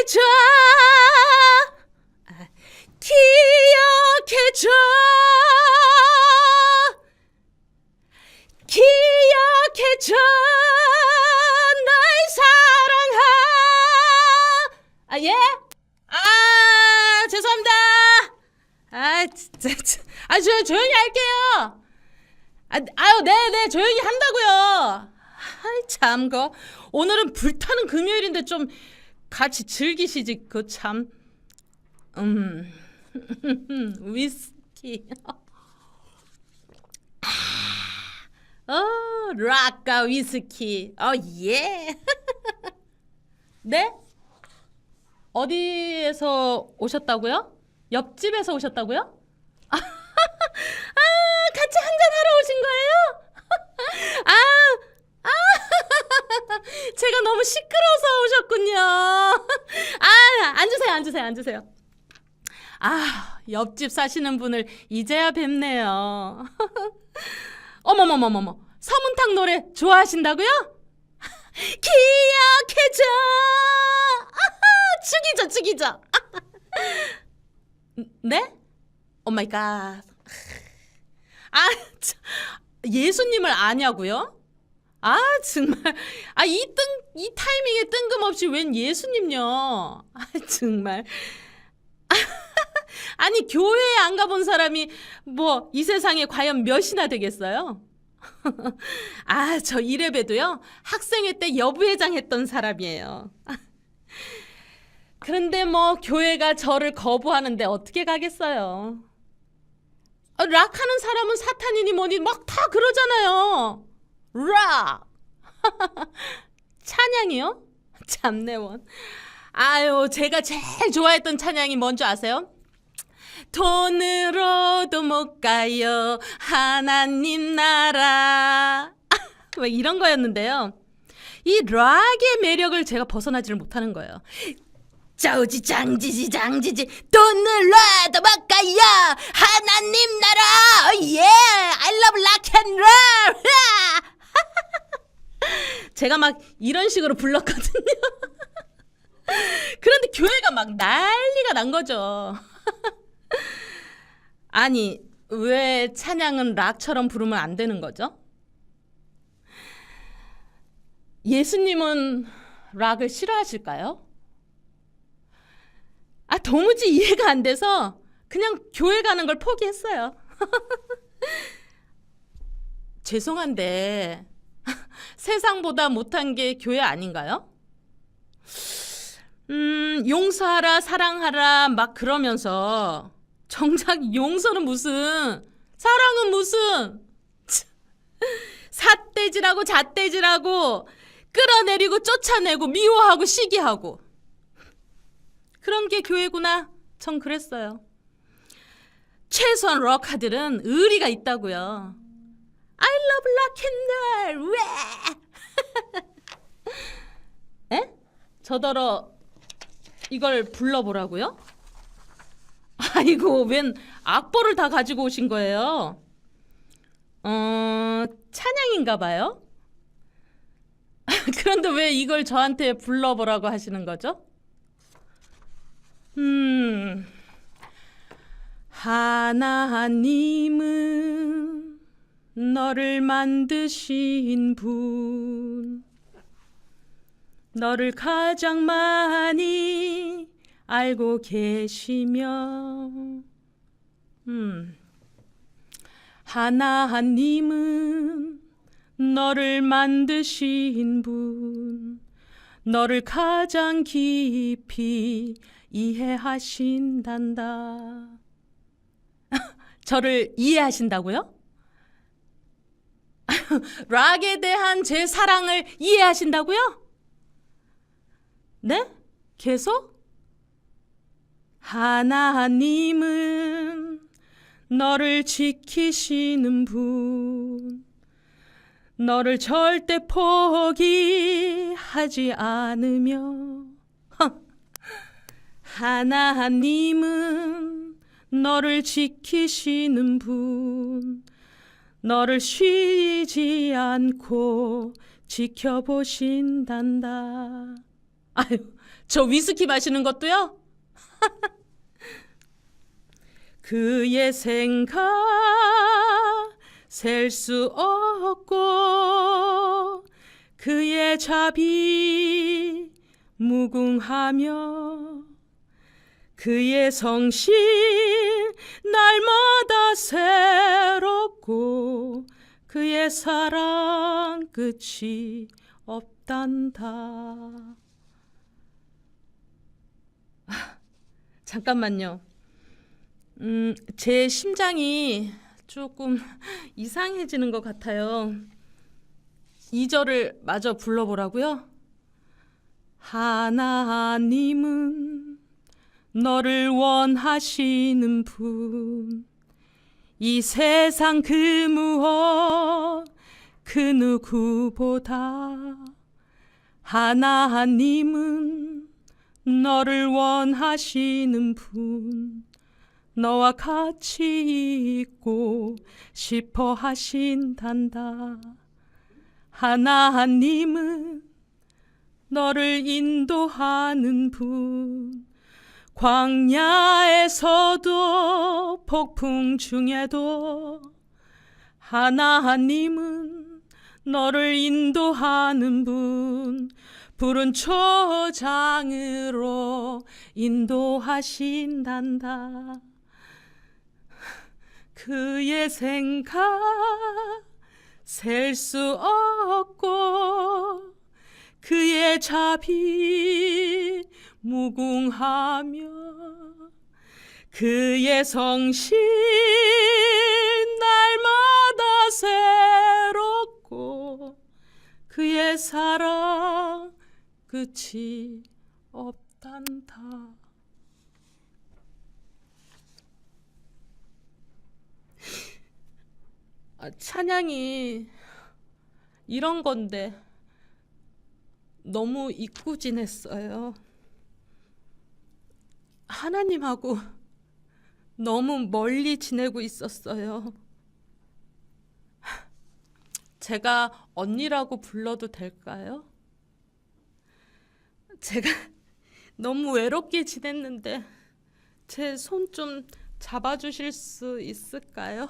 기억해줘. 아, 기억해줘. 기억해줘. 날 사랑하. 아 예? 아 죄송합니다. 아 진짜 참. 아 저, 조용히 할게요. 아, 아유 네네 조용히 한다고요. 아이 참거. 오늘은 불타는 금요일인데 좀 같이 즐기시지 그 참. 음. 위스키. 어 락과 위스키. 어 예. 네? 어디에서 오셨다고요? 옆집에서 오셨다고요 아 같이 한잔 하러 오신 거예요 아 아, 제가 너무 시끄러워서 오셨군요. 아, 앉으세요, 앉으세요, 앉으세요. 아, 옆집 사시는 분을 이제야 뵙네요. 어머머머머머, 서문탁 노래 좋아하신다고요? 기억해줘! 죽이죠, 죽이죠. 네? 오 마이 갓. 아, 참, 예수님을 아냐고요? 아 정말. 아 이 뜬 이 타이밍에 뜬금없이 웬 예수님요? 아 정말. 아니 교회에 안 가본 사람이 뭐 이 세상에 과연 몇이나 되겠어요? 아 저 이래봬도요? 학생회 때 여부회장 했던 사람이에요. 그런데 뭐 교회가 저를 거부하는데 어떻게 가겠어요? 아, 락하는 사람은 사탄이니 뭐니 막 다 그러잖아요 락! 찬양이요? 참내원. 아유, 제가 제일 좋아했던 찬양이 뭔지 아세요? 돈으로도 못 가요. 하나님 나라. 왜 이런 거였는데요. 이 락의 매력을 제가 벗어나지를 못하는 거예요. 짜우지 장지지 장지지 돈을로도 못 가요. 하나님 나라. 예, I love rock and roll. 제가 막 이런 식으로 불렀거든요. 그런데 교회가 막 난리가 난 거죠. 아니, 왜 찬양은 락처럼 부르면 안 되는 거죠? 예수님은 락을 싫어하실까요? 아, 도무지 이해가 안 돼서 그냥 교회 가는 걸 포기했어요. 죄송한데, 세상보다 못한 게 교회 아닌가요? 음, 용서하라, 사랑하라, 막 그러면서 정작 용서는 무슨, 사랑은 무슨, 참, 삿대질하고 잣대질하고 끌어내리고 쫓아내고 미워하고 시기하고 그런 게 교회구나. 전 그랬어요. 최소한 럭하들은 의리가 있다고요. I love rock. 왜? 에? 저더러 이걸 불러보라고요? 아이고, 웬 악보를 다 가지고 오신 거예요? 어, 찬양인가 봐요? 그런데 왜 이걸 저한테 불러보라고 하시는 거죠? 음, 하나님은 너를 만드신 분, 너를 가장 많이 알고 계시며, 음, 하나님은 너를 만드신 분, 너를 가장 깊이 이해하신단다. 저를 이해하신다고요? 락에 대한 제 사랑을 이해하신다고요? 네? 계속? 하나님은 너를 지키시는 분, 너를 절대 포기하지 않으며, 하나님은 너를 지키시는 분, 너를 쉬지 않고 지켜보신단다. 아유, 저 위스키 마시는 것도요? 그의 생각 셀 수 없고 그의 자비 무궁하며 그의 성실 날마다 새롭고 그의 사랑 끝이 없단다. 아, 잠깐만요. 음, 제 심장이 조금 이상해지는 것 같아요. 2절을 마저 불러보라고요? 하나님은 너를 원하시는 분, 이 세상 그 무엇 그 누구보다 하나님은 너를 원하시는 분, 너와 같이 있고 싶어 하신단다. 하나님은 너를 인도하는 분, 광야에서도 폭풍 중에도 하나님은 너를 인도하는 분, 푸른 초장으로 인도하신단다. 그의 생각 셀 수 없고 그의 자비 무궁하며 그의 성실 날마다 새롭고 그의 사랑 끝이 없단다. 아, 찬양이 이런 건데 너무 이꾸진했어요. 하나님하고 너무 멀리 지내고 있었어요. 제가 언니라고 불러도 될까요? 제가 너무 외롭게 지냈는데 제 손 좀 잡아주실 수 있을까요?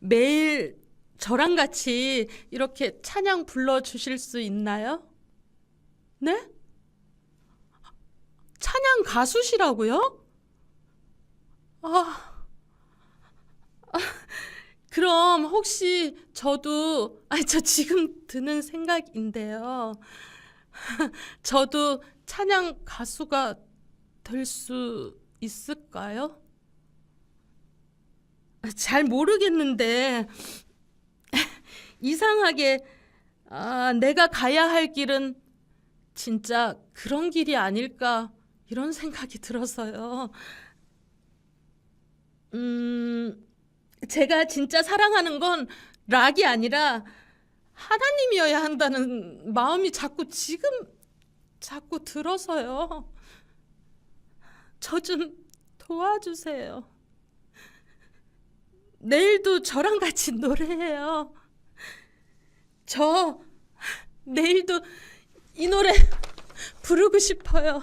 매일 저랑 같이 이렇게 찬양 불러주실 수 있나요? 네? 찬양 가수시라고요? 아, 아, 그럼 혹시 저도, 아, 저 지금 드는 생각인데요. 저도 찬양 가수가 될 수 있을까요? 잘 모르겠는데 이상하게 아, 내가 가야 할 길은 진짜 그런 길이 아닐까 이런 생각이 들어서요. 음, 제가 진짜 사랑하는 건 락이 아니라 하나님이어야 한다는 마음이 자꾸 지금 자꾸 들어서요. 저 좀 도와주세요. 내일도 저랑 같이 노래해요. 저 내일도 이 노래 부르고 싶어요.